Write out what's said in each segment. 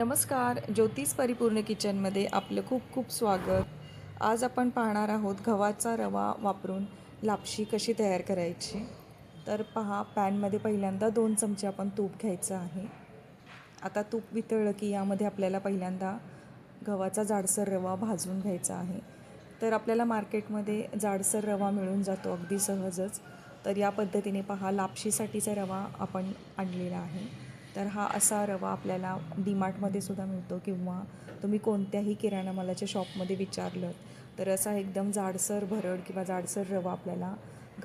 नमस्कार ज्योतिष परिपूर्ण किचनमध्ये आपलं खूप खूप स्वागत. आज आपण पाहणार आहोत गव्हाचा रवा वापरून लापशी कशी तयार करायची? तर पहा पॅनमध्ये पहिल्यांदा दोन चमचे आपण तूप घ्यायचं आहे. आता तूप वितळलं की यामध्ये आपल्याला पहिल्यांदा गव्हाचा जाडसर रवा भाजून घ्यायचा आहे. तर आपल्याला मार्केटमध्ये जाडसर रवा मिळून जातो अगदी सहजच. तर या पद्धतीने पहा लापशीसाठीचा रवा आपण आणलेला आहे. तर हा असा रवा आपल्याला डीमार्टमध्ये सुद्धा मिळतो किंवा तुम्ही कोणत्याही किराणा मालाच्या शॉपमध्ये विचारलं तर असा एकदम जाडसर भरड किंवा जाडसर रवा आपल्याला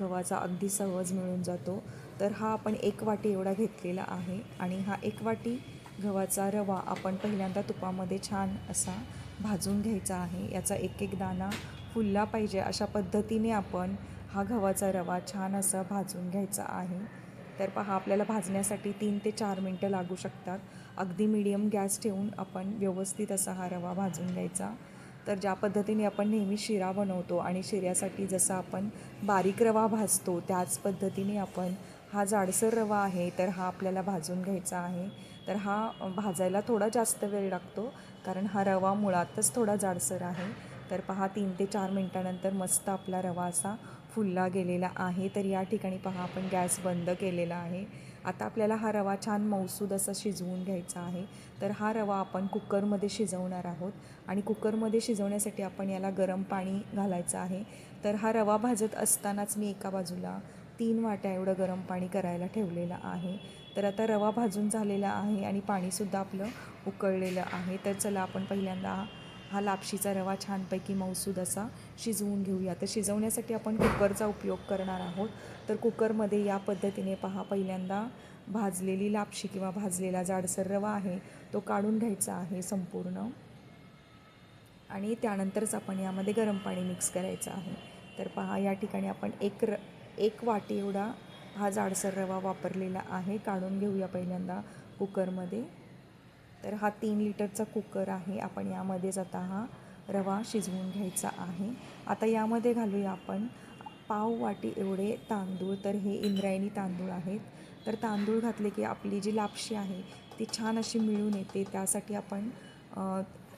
गव्हाचा अगदी सहज मिळून जातो. तर हा आपण एक वाटी एवढा घेतलेला आहे आणि हा एक वाटी गव्हाचा रवा आपण पहिल्यांदा तुपामध्ये छान असा भाजून घ्यायचा आहे. याचा एक एक दाणा फुलला पाहिजे अशा पद्धतीने आपण हा गव्हाचा रवा छान असा भाजून घ्यायचा आहे. तर पहा आपल्याला भाजण्यासाठी तीन ते चार मिनटं लागू शकतात. अगदी मीडियम गॅस ठेवून आपण व्यवस्थित असा हा रवा भाजून घ्यायचा. तर ज्या पद्धतीने आपण नेहमी शिरा बनवतो आणि शिऱ्यासाठी जसा आपण बारीक रवा भाजतो त्याच पद्धतीने आपण हा जाडसर रवा आहे तर हा आपल्याला भाजून घ्यायचा आहे. तर हा भाजायला थोडा जास्त वेळ लागतो कारण हा रवा मुळातच थोडा जाडसर आहे. तर पहा तीन ते चार मिनटानंतर मस्त आपला रवा असा फुलला गेलेला आहे. तर या ठिकाणी पहा आपण गॅस बंद केलेला आहे. आता आपल्याला हा रवा छान मौसूद असा शिजवून घ्यायचा आहे. तर हा रवा आपण कुकरमध्ये शिजवणार आहोत. आणि कुकरमध्ये शिजवण्यासाठी आपण याला गरम पाणी घालायचं आहे. तर हा रवा भाजत असतानाच मी एका बाजूला तीन वाट्या एवढं गरम पाणी करायला ठेवलेलं आहे. तर आता रवा भाजून झालेला आहे आणि पाणीसुद्धा आपलं उकळलेलं आहे. तर चला आपण पहिल्यांदा हा लापशीचा रवा छानपैकी मौसूद असा शिजवून घेऊया. तर शिजवण्यासाठी आपण कुकरचा उपयोग करणार आहोत. तर कुकरमध्ये या पद्धतीने पहा पहिल्यांदा भाजलेली लापशी किंवा भाजलेला जाडसर रवा आहे तो काढून घ्यायचा आहे संपूर्ण. आणि त्यानंतरच आपण यामध्ये गरम पाणी मिक्स करायचं आहे. तर पहा या ठिकाणी आपण एक र एक वाटी एवढा हा जाडसर रवा वापरलेला आहे. काढून घेऊया पहिल्यांदा कुकरमध्ये. तर हा तीन लिटरचा कुकर आहे. आपण यामध्येच आता हा रवा शिजवून घ्यायचा आहे. आता यामध्ये घालूया आपण पाव वाटी एवढे तांदूळ. तर हे इंद्रायणी तांदूळ आहेत. तर तांदूळ घातले की आपली जी लापशी आहे ती छान अशी मिळून येते. त्यासाठी आपण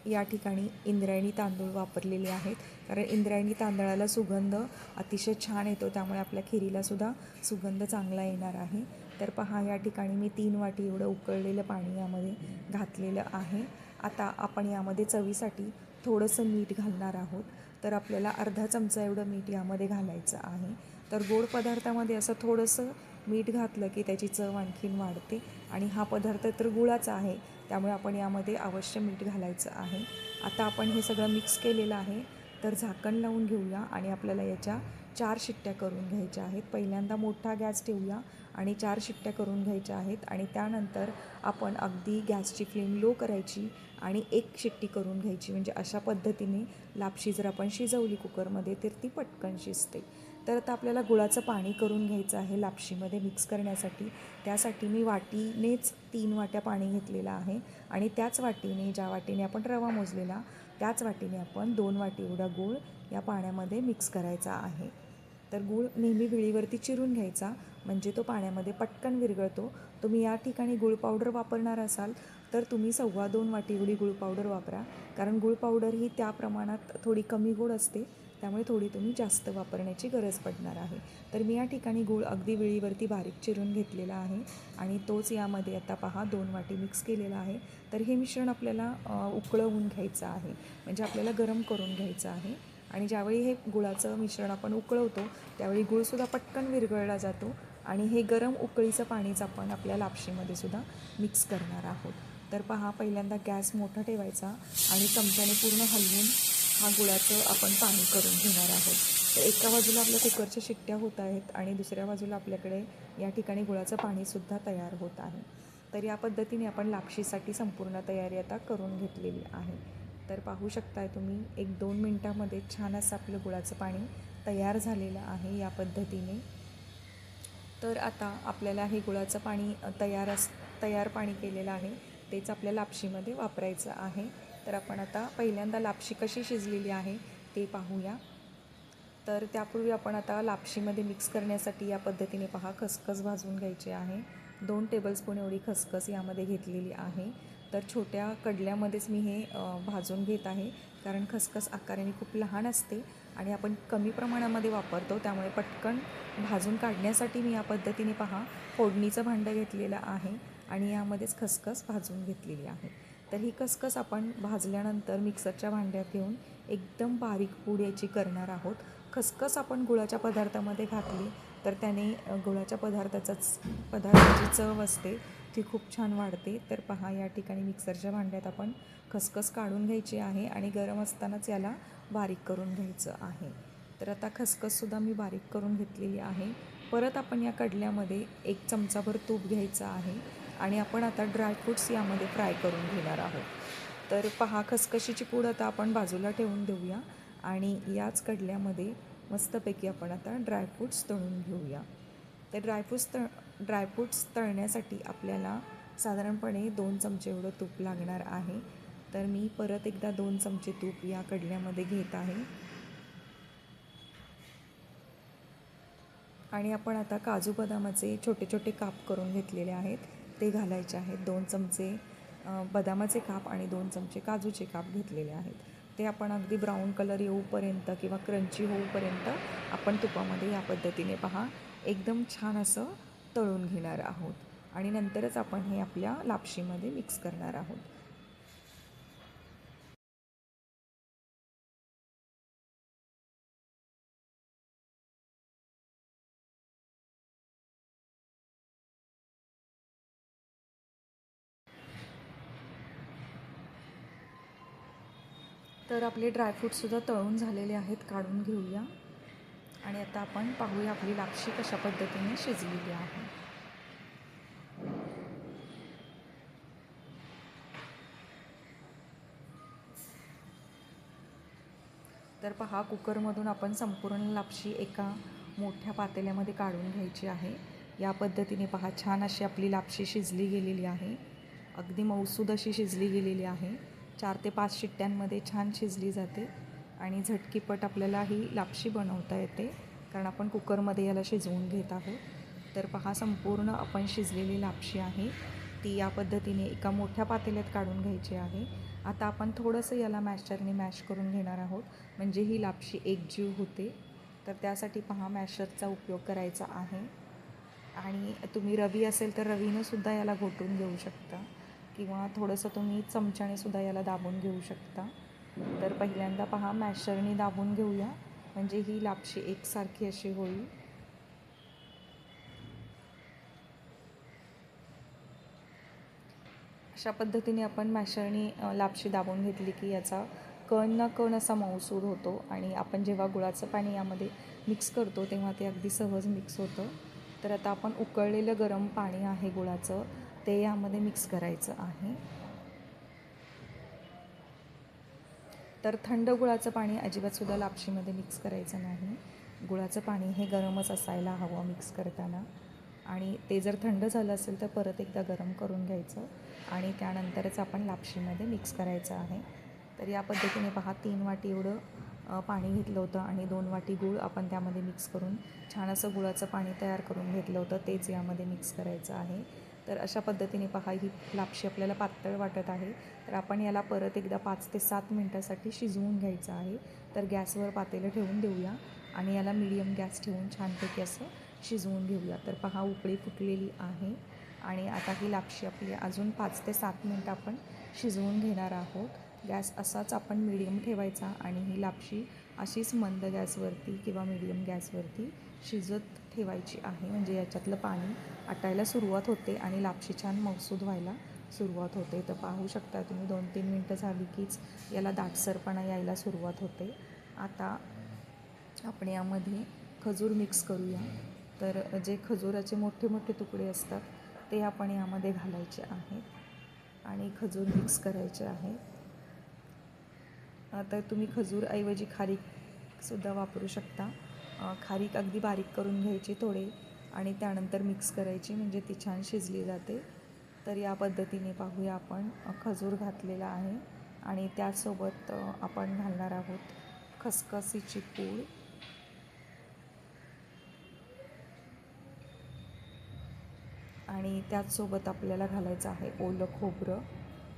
या ठिकाणी इंद्रायणी तांदूळ वापरलेले आहेत. कारण इंद्रायणी तांदळाला सुगंध अतिशय छान येतो. त्यामुळे आपल्या खिरीलासुद्धा सुगंध चांगला येणार आहे. तर पहा या ठिकाणी मी तीन वाटी एवढं उकळलेलं पाणी यामध्ये घातलेलं आहे. आता आपण यामध्ये चवीसाठी थोडंसं मीठ घालणार आहोत. तर आपल्याला अर्धा चमचा एवढं मीठ यामध्ये घालायचं आहे. तर गोड पदार्थामध्ये असं थोडंसं मीठ घातलं की त्याची चव आणखीन वाढते आणि हा पदार्थ तर गुळाचा आहे त्यामुळे आपण यामध्ये अवश्य मीठ घालायचं आहे. आता आपण हे सगळं मिक्स केलेलं आहे. तर झाकण लावून घेऊया आणि आपल्याला याच्या चार शिट्ट्या करून घ्यायच्या आहेत. पहिल्यांदा मोठा गॅस ठेवूया आणि चार शिट्ट्या करून घ्यायच्या आहेत आणि त्यानंतर आपण अगदी गॅसची फ्लेम लो करायची आणि एक शिट्टी करून घ्यायची. म्हणजे अशा पद्धतीने लापशी जर आपण शिजवली कुकरमध्ये तर ती पटकन शिजते. तर आता आपल्याला गुळाचं पाणी करून घ्यायचं आहे लापशीमध्ये मिक्स करण्यासाठी. त्यासाठी मी वाटीनेच तीन वाट्या पाणी घेतलेलं आहे आणि त्याच वाटीने ज्या वाटीने आपण रवा मोजलेला त्याच वाटीने आपण दोन वाटी एवढा गूळ या पाण्यामध्ये मिक्स करायचा आहे. तर गूळ नेहमी विळीवरती चिरून घ्यायचा म्हणजे तो पाण्यामध्ये पटकन विरघळतो. तुम्ही या ठिकाणी गुळ पावडर वापरणार असाल तर तुम्ही सव्वा दोन वाटी एवढी गुळ पावडर वापरा. कारण गुळ पावडर ही त्या प्रमाणात थोडी कमी गोड असते त्यामुळे थोडी तुम्ही जास्त वापरण्याची गरज पडणार आहे. तर मी या ठिकाणी गूळ अगदी वेळीवरती बारीक चिरून घेतलेला आहे आणि तोच यामध्ये आता पहा दोन वाटी मिक्स केलेला आहे. तर हे मिश्रण आपल्याला उकळवून घ्यायचं आहे. म्हणजे आपल्याला गरम करून घ्यायचं आहे. आणि ज्यावेळी हे गुळाचं मिश्रण आपण उकळवतो त्यावेळी गुळसुद्धा पटकन विरघळला जातो आणि हे गरम उकळीचं पाणीच आपण आपल्या लापशीमध्ये सुद्धा मिक्स करणार आहोत. तर पहा पहिल्यांदा गॅस मोठा ठेवायचा आणि चमच्याने पूर्ण हलवून हा गुळाचं आपण पाणी करून घेणार आहोत. तर एका बाजूला आपल्या कुकरच्या शिट्ट्या होत आहेत आणि दुसऱ्या बाजूला आपल्याकडे या ठिकाणी गुळाचं पाणीसुद्धा तयार होत आहे. तर या पद्धतीने आपण लापशीसाठी संपूर्ण तयारी आता करून घेतलेली आहे. तर पाहू शकताय तुम्ही एक दोन मिनटामध्ये छान असं आपलं गुळाचं पाणी तयार झालेलं आहे या पद्धतीने. तर आता आपल्याला हे गुळाचं पाणी तयार अस तयार पाणी केलेलं आहे तेच आपल्या लापशीमध्ये वापरायचं आहे. तर आपण आता पहिल्यांदा लापशी कशी शिजलेली आहे ते पाहूया. तर त्यापूर्वी आपण आता लापशीमध्ये मिक्स करण्यासाठी या पद्धतीने पहा खसखस भाजून घ्यायची आहे. दोन टेबलस्पून एवढी खसखस यामध्ये घेतलेली आहे. तर छोट्या कडल्यामध्येच मी हे भाजून घेत आहे. कारण खसखस आकाराने खूप लहान असते आणि आपण कमी प्रमाणामध्ये वापरतो. त्यामुळे पटकन भाजून काढण्यासाठी मी या पद्धतीने पहा फोडणीचं भांडं घेतलेलं आहे आणि यामध्येच खसखस भाजून घेतलेली आहे. तर ही खसखस आपण भाजल्यानंतर मिक्सरच्या भांड्यात घेऊन एकदम बारीक पूड याची करणार आहोत. खसखस आपण गुळाच्या पदार्थामध्ये घातली तर त्याने गुळाच्या पदार्थाचाच पदार्थाची चव असते. ती खूप छान वाढते. तर पहा या ठिकाणी मिक्सरच्या भांड्यात आपण खसखस काढून घ्यायची आहे आणि गरम असतानाच याला बारीक करून घ्यायचं आहे. तर आता खसखससुद्धा मी बारीक करून घेतलेली आहे. परत आपण या कडल्यामध्ये एक चमचाभर तूप घ्यायचं आहे आणि आपण आता ड्रायफ्रूट्स यामध्ये फ्राय करून घेणार आहोत. तर पहा खसखशीची पूड आता आपण बाजूला ठेवून देऊया आणि याच कडल्यामध्ये मस्तपैकी आपण आता ड्रायफ्रूट्स तळून घेऊया. तर ड्रायफ्रूट्स तळ ड्रायफ्रूट्स तळण्यासाठी आपल्याला साधारणपणे दोन चमचे एवढं तूप लागणार आहे. तर मी परत एकदा दोन चमचे तूप या कडल्यामध्ये घेत आहे. आणि आपण आता काजू बदामाचे छोटे छोटे काप करून घेतलेले आहेत. ते घालायचे आहेत. दोन चमचे बदामाचे काप आणि दोन चमचे काजूचे काप घेतलेले आहेत. ते आपण अगदी ब्राऊन कलर येऊपर्यंत किंवा क्रंची होऊपर्यंत आपण तुपामध्ये या पद्धतीने पहा. एकदम छान असं तळून घेणार आहोत. आणि नंतरच आपण हे आपल्या लापशीमध्ये मिक्स करणार आहोत. तर आपले ड्रायफ्रूटसुद्धा तळून झालेले आहेत. काढून घेऊया. आणि आता आपण पाहूया आपली लापशी कशा पद्धतीने शिजलेली आहे. तर पहा कुकरमधून आपण संपूर्ण लापशी एका मोठ्या पातेल्यामध्ये काढून घ्यायची आहे. या पद्धतीने पहा छान अशी आपली लापशी शिजली गेलेली आहे. अगदी मऊसूद अशी शिजली गेलेली आहे. चार ते पाच शिट्ट्यांमध्ये छान शिजली जाते. आणि झटकीपट आपल्याला ही लापशी बनवता येते. कारण आपण कुकरमध्ये याला शिजवून घेत आहोत. तर पहा संपूर्ण आपण शिजलेली लापशी आहे. ती या पद्धतीने एका मोठ्या पातेल्यात काढून घ्यायची आहे. आता आपण थोडंसं याला मॅशरने मॅश करून घेणार आहोत. म्हणजे ही लापशी एकजीव होते. तर त्यासाठी पहा मॅशरचा उपयोग करायचा आहे. आणि तुम्ही रवी असेल तर रवीनंसुद्धा याला घोटून घेऊ शकता. किंवा थोडंसं तुम्ही चमच्याने सुद्धा याला दाबून घेऊ शकता. तर पहिल्यांदा पहा मॅशरने दाबून घेऊया. म्हणजे ही लापशी एकसारखी अशी होईल. अशा पद्धतीने आपण मॅशरनी लापशी दाबून घेतली की याचा कण ना कण असा मऊसूद होतो आणि आपण जेव्हा गुळाचं पाणी यामध्ये मिक्स करतो तेव्हा ते अगदी सहज मिक्स होतं. तर आता आपण उकळलेलं गरम पाणी आहे गुळाचं ते यामध्ये मिक्स करायचं आहे. तर थंड गुळाचं पाणी अजिबातसुद्धा लापशीमध्ये मिक्स करायचं नाही. गुळाचं पाणी हे गरमच असायला हवं मिक्स करताना. आणि ते जर थंड झालं असेल तर परत एकदा गरम करून घ्यायचं. आणि त्यानंतरच आपण लापशीमध्ये मिक्स करायचं आहे. तर या पद्धतीने पहा तीन वाटी एवढं पाणी घेतलं होतं आणि दोन वाटी गूळ आपण त्यामध्ये मिक्स करून छान असं गुळाचं पाणी तयार करून घेतलं होतं. तेच यामध्ये मिक्स करायचं आहे. तर अशा पद्धतीने पहा ही लापशी आपल्याला पातळ वाटत आहे. तर आपण याला परत एकदा पाच ते सात मिनटासाठी शिजवून घ्यायचं आहे. तर गॅसवर पातेलं ठेवून देऊया आणि याला मिडियम गॅस ठेवून छानपैकी असं शिजवून घेऊया. तर पहा उकळी फुटलेली आहे आणि आता ही लापशी आपली अजून पाच ते सात मिनटं आपण शिजवून घेणार आहोत. गॅस असाच आपण मिडियम ठेवायचा आणि ही लापशी अशीच मंद गॅसवरती किंवा मिडियम गॅसवरती शिजत ठेवायची आहे. म्हणजे याच्यातलं पाणी आटायला सुरुवात होते आणि लापशी छान मौसूद व्हायला सुरुवात होते. तर पाहू शकता तुम्ही दोन तीन मिनटं झाली कीच याला दाटसरपणा यायला सुरुवात होते. आता आपण यामध्ये खजूर मिक्स करूया. तर जे खजुराचे मोठे मोठे तुकडे असतात ते आपण यामध्ये घालायचे आहेत आणि खजूर मिक्स करायचे आहे. तर तुम्ही खजूरऐवजी खारीकसुद्धा वापरू शकता. खारीक अगदी बारीक करून घ्यायची थोडे आणि त्यानंतर मिक्स करायची म्हणजे ती छान शिजली जाते. तर या पद्धतीने पाहूया आपण. खजूर घातलेला आहे आणि त्यासोबत आपण घालणार आहोत खसखसीची पूड. आणि त्याचसोबत आपल्याला घालायचं आहे ओलं खोबरं.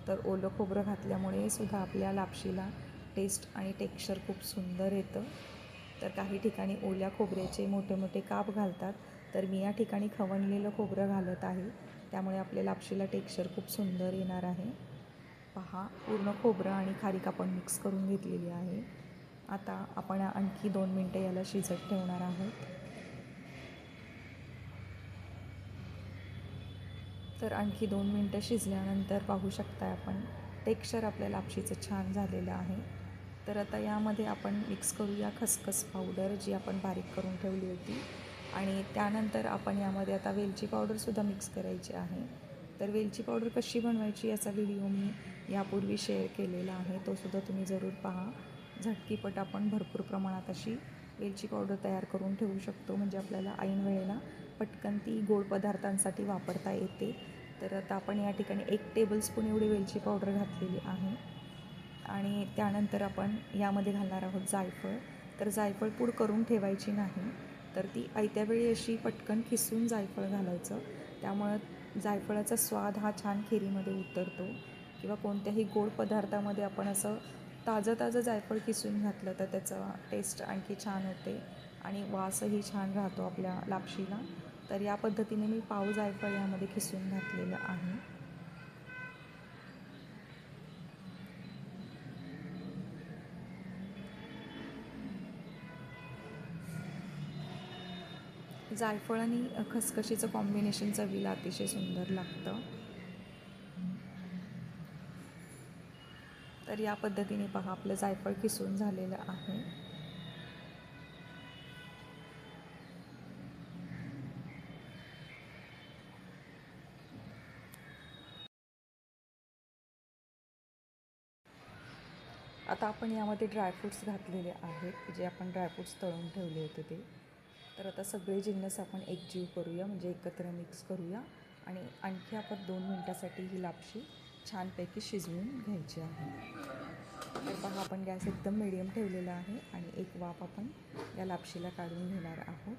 तर ओलं खोबरं घातल्यामुळे सुद्धा आपल्या लापशीला टेस्ट आणि टेक्स्चर खूप सुंदर येतं. तर काही ठिकाणी ओल्या खोबऱ्याचे मोठे मोठे काप घालतात. तर मी या ठिकाणी खवणलेलं खोबरं घालत आहे. त्यामुळे आपल्या लापशीला टेक्स्चर खूप सुंदर येणार आहे. पहा पूर्ण खोबरं आणि खारीक आपण मिक्स करून घेतलेली आहे. आता आपण आणखी दोन मिनटं याला शिजत ठेवणार आहोत. तर आणखी दोन मिनटं शिजल्यानंतर पाहू शकता आपण टेक्स्चर आपल्या लापशीचं छान झालेलं आहे. तर आता यामध्ये आपण मिक्स करूया खसखस पावडर जी आपण बारीक करून ठेवली होती. आणि त्यानंतर आपण यामध्ये आता वेलची पावडरसुद्धा मिक्स करायची आहे. तर वेलची पावडर कशी बनवायची याचा व्हिडिओ मी यापूर्वी शेअर केलेला आहे. तोसुद्धा तुम्ही जरूर पहा. झटकीपट आपण भरपूर प्रमाणात अशी वेलची पावडर तयार करून ठेवू शकतो. म्हणजे आपल्याला ऐन वेळेला पटकन ती गोड पदार्थांसाठी वापरता येते. तर आता आपण या ठिकाणी एक टेबलस्पून एवढी वेलची पावडर घातलेली आहे. आणि त्यानंतर आपण यामध्ये घालणार आहोत जायफळ. तर जायफळ पूड करून ठेवायची नाही. तर ती आयत्यावेळी अशी पटकन खिसून जायफळ घालायचं. त्यामुळं जायफळाचा स्वाद हा छान खिरीमध्ये उतरतो. किंवा कोणत्याही गोड पदार्थामध्ये आपण असं ताजं ताजं जायफळ किसून घातलं तर त्याचा टेस्ट आणखी छान होते. आणि वासही छान राहतो आपल्या लापशीला. तर या पद्धतीने मी पाव जायफळ यामध्ये खिसून घातलेलं आहे. जायफळ आणि खसखशीचं कॉम्बिनेशन चवीला अतिशय सुंदर लागतं. तर या पद्धतीने पहा आपलं जायफळ किसून झालेलं आहे. आता आपण यामध्ये ड्रायफ्रूट्स घातलेले आहेत जे आपण ड्रायफ्रूट्स तळून ठेवले होते ते. तर आता सगळे जिन्नस आपण एकजीव करूया म्हणजे एकत्र मिक्स करूया. आणि आणखी आपण दोन मिनटासाठी ही लापशी छानपैकी शिजवून घ्यायची आहे. तर पहा आपण गॅस एकदम मिडियम ठेवलेला आहे आणि एक वाफ आपण या लापशीला काढून घेणार आहोत.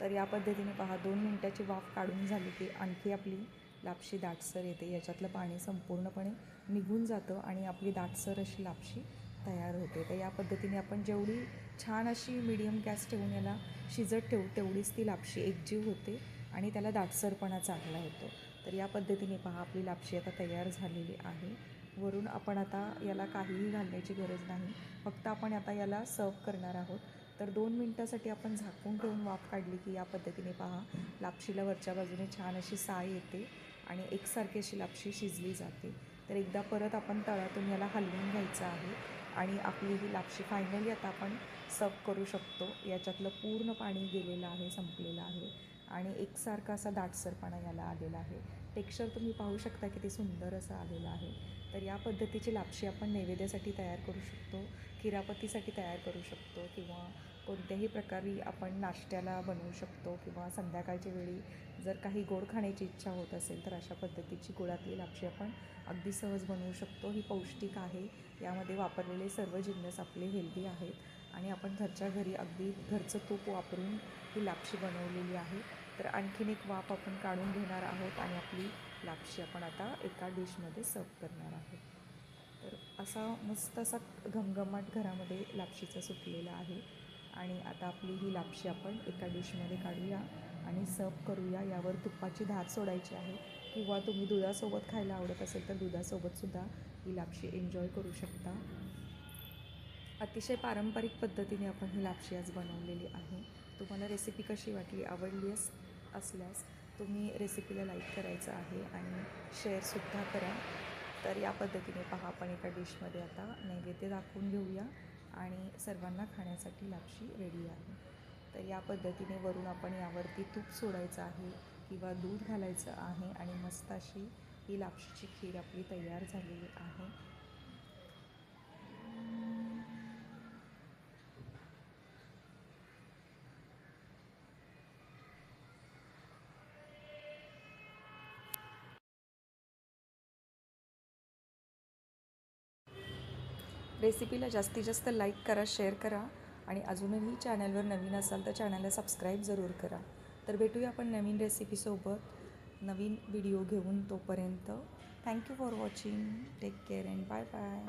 तर या पद्धतीने पहा दोन मिनटाची वाफ काढून झाली की आणखी आपली लापशी दाटसर येते. याच्यातलं पाणी संपूर्णपणे निघून जातं आणि आपली दाटसर अशी लापशी तयार होते. तर या पद्धतीने आपण जेवढी छान अशी मीडियम गॅस ठेवून याला शिजत ठेवू तेवढीच ती लापशी एकजीव होते आणि त्याला दाटसरपणा चांगला होतो तर या पद्धतीने पहा आपली लापशी आता तयार झालेली आहे. वरून आपण आता याला काहीही घालण्याची गरज नाही. फक्त आपण आता याला सर्व करणार आहोत. तर दोन मिनटासाठी आपण झाकून ठेवून वाफ काढली की या पद्धतीने पहा लापशीला वरच्या बाजूने छान अशी साय येते आणि एकसारखी अशी लापशी शिजली जाते. तर एकदा परत आपण तळातून याला हलवून घ्यायचं आहे. आणि आपली ही लापशी फायनली आता आपण सर्व करू शकतो. याच्यातलं पूर्ण पाणी गेलेलं आहे संपलेलं आहे. आणि एकसारखा असा दाटसरपणा याला आलेला आहे. टेक्स्चर तुम्ही पाहू शकता किती सुंदर असं आलेलं आहे. तर या पद्धतीची लापशी आपण नैवेद्यासाठी तयार करू शकतो किरापतीसाठी तयार करू शकतो किंवा कोणत्याही प्रकारे आपण नाश्त्याला बनवू शकतो किंवा संध्याकाळच्या वेळी जर काही गोड खाण्याची इच्छा होत असेल तर अशा पद्धतीची गुळातली लापशी आपण अगदी सहज बनवू शकतो. ही पौष्टिक आहे. यामध्ये वापरलेले सर्व जिन्नस आपले हेल्दी आहेत आणि आपण घरच्या घरी अगदी घरचं तूप वापरून ही लापशी बनवलेली आहे. तर आणखीन एक वाफ आपण काढून घेणार आहोत आणि आपली लापशी आपण आता एका डिशमध्ये सर्व करणार आहोत. तर असा मस्त असा घमघमाट घरामध्ये लापशीचा सुटलेला आहे. आणि आता आपली ही लापशी आपण एका डिशमध्ये काढूया आणि सर्व करूया. यावर तुपाची धार सोडायची आहे. किंवा तुम्ही दुधासोबत खायला आवडत असेल तर दुधासोबतसुद्धा ही लापशी एन्जॉय करू शकता. अतिशय पारंपरिक पद्धतीने आपण ही लापशी आज बनवलेली आहे. तुम्हाला रेसिपी कशी वाटली आवडली अस असल्यास तुम्ही रेसिपीला लाईक करायचं आहे आणि शेअरसुद्धा करा. तर या पद्धतीने पहा आपण एका डिशमध्ये आता नैवेद्य दाखवून घेऊया. आणि सर्वांना खाण्यासाठी लापशी रेडी आहे. तर या पद्धतीने वरून आपण यावरती तूप सोडायचं आहे किंवा दूध घालायचं आहे आणि मस्त अशी ही लापशीची खीर आपली तयार झालेली आहे. रेसिपीला जास्तीत जास्त लाईक करा शेअर करा आणि अजूनही चॅनलवर नवीन असाल तर चॅनलला सबस्क्राईब जरूर करा. तर भेटूया आपण नवीन रेसिपीसोबत नवीन व्हिडिओ घेऊन तोपर्यंत. Thank you for watching take care and bye bye